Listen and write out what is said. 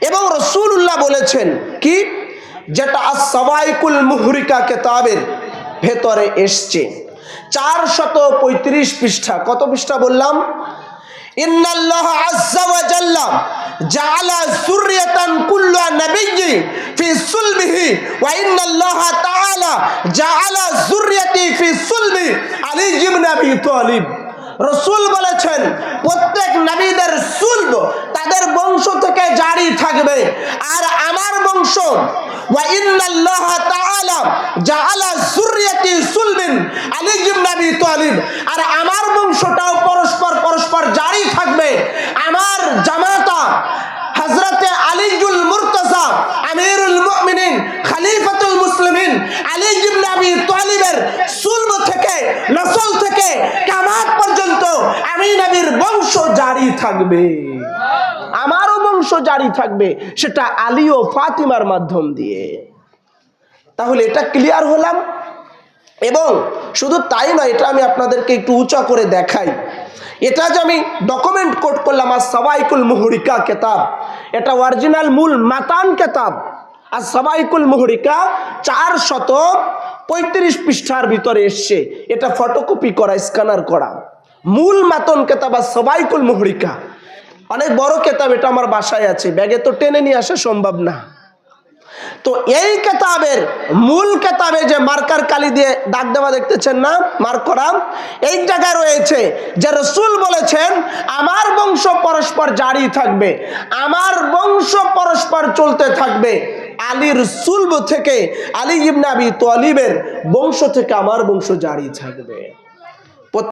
এবং রসুল্লাহ বলেছেন কি? যেটা সবাইকুল মুহরিকা কেতাবের ভেতরে এসছে। চার শত পঁয়ত্রিশ পৃষ্ঠা। কত পৃষ্ঠা বললাম? ওয়া জাল্লা জাআলা যুররিয়াতান কুল্লা নাবিয়্যি ফি সুলবিহি ওয়া ইন্নাল্লাহ তাআলা জাআলা যুররিয়াতি ফি সুলবি আলী ইবনে আবি তালিব রসুল বলেছেন প্রত্যেক নবীদের সুলব তাদের বংশ থেকে জারি থাকবে আর আমার যুররিয়াতি সুলবিন আলী ইবনে আবি তালিব আর আমার বংশটাও পরস্পর পরস্পর জারি থাকবে। আমার জামাতা হজরতে আলিজুল মুরতজা, আমিরুল মুমিনিন, খলিফাতুল মুসলিমিন, আলী ইবনে আবি তালিবের সুলব থেকে, নসল থেকে, কিয়ামত পর্যন্ত আমি নবীর বংশ জারি থাকবে। বংশ জারি থাকবে, সেটা আলী ও ফাতিমার মাধ্যম দিয়ে। তাহলে এটা ক্লিয়ার হলাম। এবং শুধু তাই নয়, এটা আমি আপনাদেরকে একটু উঁচা করে দেখাই। এটা যে আমি ডকুমেন্ট কোড করলাম আর সবাইকুল মুহরিকা কেতাব। এটা অরিজিনাল মূল মাতান কেতাব। আর সবাইকুল মুহরিকা চার শত পঁয়ত্রিশ পৃষ্ঠার ভিতরে এসছে। এটা ফটোকপি করা স্ক্যানার করা। মূল মাতন কেতাব আর সবাইকুল মুহরিকা। অনেক বড় কেতাব এটা আমার বাসায় আছে। ব্যাগে তো টেনে নিয়ে আসা সম্ভব না। তো এই কেতাবের মূল কেতাবে যে মার্কার কালি দিয়ে দাগ দেওয়া দেখতেছেন না? মার্ক করা? এই জায়গায় রয়েছে যে রসুল বলেছেন, আমার বংশ পরস্পর জারি থাকবে, আমার বংশ পরস্পর চলতে থাকবে। আলীর সুলব থেকে, আলী ইবনে আবি তোয়ালিবের বংশ থেকে আমার বংশ জারি থাকবে।